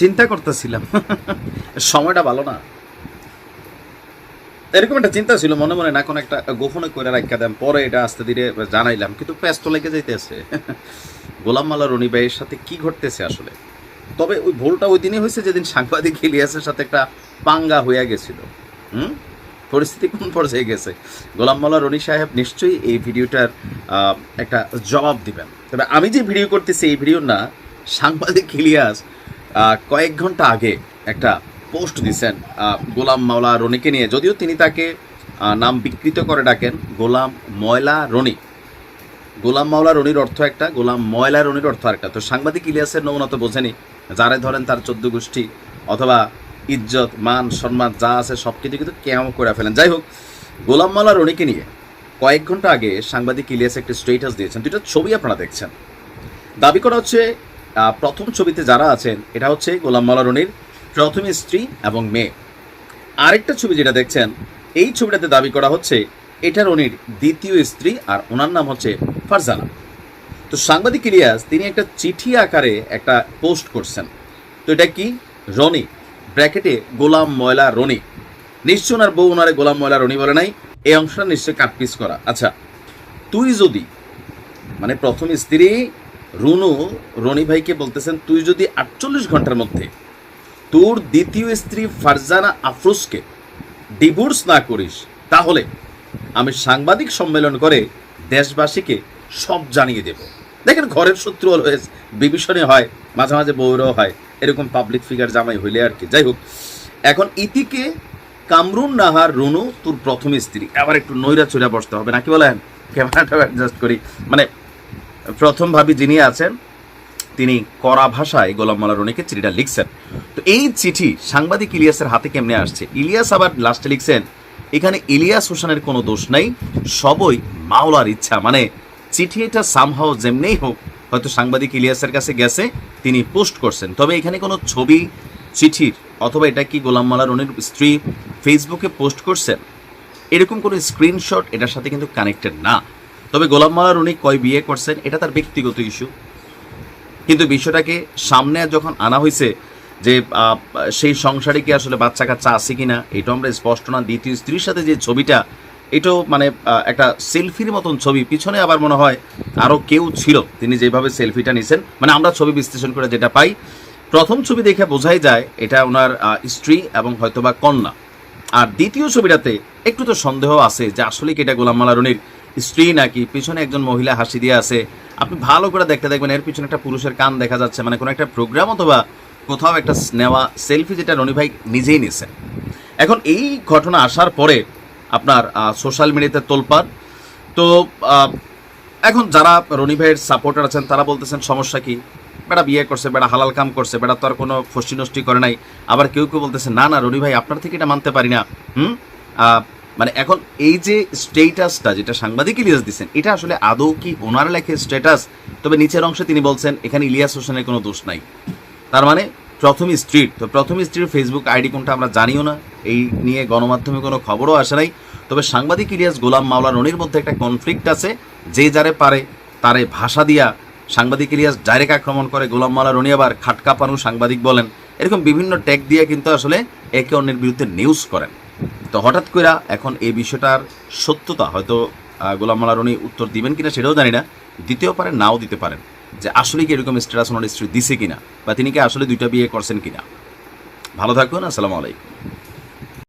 চিন্তা করতেছিলাম। সময়টা ভালো না। এরকম একটা চিন্তা ছিল, মনে মনে না কোনো একটা গোপনে করে রাখা দেন, পরে এটা আস্তে ধীরে জানাইলাম, কিন্তু ব্যস্ত লেগে যাইতেছে। গোলাম মালা রনি ভাইয়ের সাথে কি ঘটতেছে আসলে? তবে ওই ভুলটা ওই দিনই হয়েছে যেদিন সাংবাদিক ইলিয়াসের সাথে একটা পাঙ্গা হইয়া গেছিল। হুম? পরিস্থিতি কোন পর্যায়ে গেছে? গোলাম মাল্লা রনি সাহেব নিশ্চয়ই এই ভিডিওটার একটা জবাব দিবেন। তবে আমি যে ভিডিও করতেছি, এই ভিডিও না সাংবাদিক ইলিয়াস কয়েক ঘণ্টা আগে একটা পোস্ট দিছেন গোলাম মাওলা রনিকে নিয়ে। যদিও তিনি তাকে নাম বিকৃত করে ডাকেন, গোলাম ময়লা রনি। গোলাম মাওলা রনির অর্থ একটা, গোলাম ময়লা রনির অর্থ একটা তো সাংবাদিক ইলিয়াসের নমুনা তো বোঝেনি। যারে ধরেন তার চোদ্দ গোষ্ঠী, অথবা ইজ্জত, মান, সম্মান, যা আছে সব কিছু কিন্তু কেমন করে ফেলেন। যাই হোক, গোলাম মাওলা রনিকে নিয়ে কয়েক ঘণ্টা আগে সাংবাদিক ইলিয়াস একটি স্টেটাস দিয়েছেন। দুটো ছবি আপনারা দেখছেন। দাবি করা হচ্ছে প্রথম ছবিতে যারা আছেন, এটা হচ্ছে গোলাম মাওলা রনির প্রথম স্ত্রী এবং মেয়ে। আরেকটা ছবি যেটা দেখছেন, এই ছবিটাতে দাবি করা হচ্ছে, এটা রনির দ্বিতীয় স্ত্রী আর ওনার নাম হচ্ছে ফারজানা। তো সাংবাদিক ইলিয়াস, তিনি একটা চিঠি আকারে একটা পোস্ট করছেন। তো এটা কি? রনি, ব্র্যাকেটে গোলাম ময়লা রনি। নিশ্চয় ওনার বউ ওনারে গোলাম ময়লা রনি বলে নাই, এই অংশটা নিশ্চয় কাটপিস করা। আচ্ছা তুই যদি মানে প্রথম স্ত্রী রুনু, রনি ভাইকে বলতেছেন, তুই যদি আটচল্লিশ ঘণ্টার মধ্যে তোর দ্বিতীয় স্ত্রী ফারজানা আফরোজকে ডিভোর্স না করিস, তাহলে আমি সাংবাদিক সম্মেলন করে দেশবাসীকে সব জানিয়ে দেব। দেখেন, ঘরের শত্রু অলওয়েজ বিভীষণে হয়, মাঝে মাঝে বউরাও হয়, এরকম পাবলিক ফিগার জামাই হইলে আর কি। যাই হোক, এখন ইতিকে কামরুন নাহার রুনু, তোর প্রথম স্ত্রী। আবার একটু নৈরা চলে বসতে হবে, নাকি বলেন? ক্যামেরাটা অ্যাডজাস্ট করি। মানে প্রথম ভাবি যিনি আছেন, তিনি কড়া ভাষায় গোলাম মালা রনিকে চিঠিটা লিখছেন। তো এই চিঠি সাংবাদিক ইলিয়াসের হাতে কেমনে আসছে? ইলিয়াস আবার লাস্টে লিখছেন, এখানে ইলিয়াস হোসেনের কোনো দোষ নাই, সবই মাওলার ইচ্ছা। মানে চিঠি এটা সামহাও যেমনেই হোক, হয়তো সাংবাদিক ইলিয়াসের কাছে গেছে, তিনি পোস্ট করছেন। তবে এখানে কোনো ছবি, চিঠির, অথবা এটা কি গোলাম মালা রনির স্ত্রী ফেসবুকে পোস্ট করছেন, এরকম কোনো স্ক্রিনশট এটার সাথে কিন্তু কানেক্টেড না। তবে গোলাম মালা রনি কয় বিয়ে করছেন, এটা তার ব্যক্তিগত ইস্যু কিন্তু বিষয়টাকে সামনে যখন আনা হয়েছে যে সেই সংসারে কি আসলে বাচ্চা কাচ্চা আছে কিনা এটা আমরা স্পষ্ট না। দ্বিতীয় স্ত্রীর সাথে যে ছবিটা, এটাও মানে একটা সেলফির মতন ছবি। পিছনে আবার মনে হয় আরও কেউ ছিল, তিনি যেভাবে সেলফিটা নিছেন। মানে আমরা ছবি বিশ্লেষণ করে যেটা পাই, প্রথম ছবি দেখে বোঝাই যায় এটা ওনার স্ত্রী এবং হয়তোবা কন্যা। আর দ্বিতীয় ছবিটাতে একটু তো সন্দেহ আছে যে আসলে কি এটা গোলাম মালা রনির স্ত্রী নাকি, পিছনে একজন মহিলা হাসি দিয়ে আছে, আপনি ভালো করে দেখতে দেখবেন, এর পিছনে একটা পুরুষের কান দেখা যাচ্ছে মানে কোনো একটা প্রোগ্রাম অথবা কোথাও একটা নেওয়া সেলফি যেটা রনি ভাই নিজেই নিছেন। এখন এই ঘটনা আসার পরে আপনার সোশ্যাল মিডিয়াতে তোলপাড়। তো এখন যারা রনি ভাইয়ের সাপোর্টার আছেন, তারা বলতেছেন, সমস্যা কি? বেটা বিয়ে করছে বেটা হালাল কাম করছে বেটা তো আর কোনো ফষ্টি নষ্টি করে নাই। আবার কেউ কেউ বলতেছে, না না, রনি ভাই, আপনার থেকে এটা মানতে পারি না। হুম? মানে এখন এই যে স্টেটাসটা যেটা সাংবাদিক ইলিয়াস দিচ্ছেন এটা আসলে আদৌ কি ওনার লেখে স্টেটাস? তবে নিচের অংশে তিনি বলছেন, এখানে ইলিয়াস হোসেনের কোনো দোষ নাই। তার মানে প্রথম স্ট্রিট তো প্রথম স্ট্রিট ফেসবুক আইডি কোনটা আমরা জানিও না, এই নিয়ে গণমাধ্যমে কোনো খবরও আসে নাই। তবে সাংবাদিক ইলিয়াস গোলাম মাওলা রনির মধ্যে একটা কনফ্লিক্ট আছে, যে যারে পারে তারে ভাষা দিয়া সাংবাদিক ইলিয়াস ডাইরেক্ট আক্রমণ করে গোলাম মাওলা রনি, আবার খাটকা পানু সাংবাদিক বলেন। এরকম বিভিন্ন ট্যাগ দিয়ে কিন্তু আসলে একে অন্যের বিরুদ্ধে নিউজ করেন। তো হঠাৎ করে এখন এই বিষয়টার সত্যতা, হয়তো গোলাম মালারনি উত্তর দিবেন কিনা সেটাও জানি না। দ্বিতীয় পারেন নাও দিতে পারেন যে আসলে কি এরকম স্ট্যাটাস ওনার স্ত্রী দিছে কিনা বা তিনি কি আসলে দুইটা বিয়ে করছেন কিনা। ভালো থাকুন আসসালামু আলাইকুম।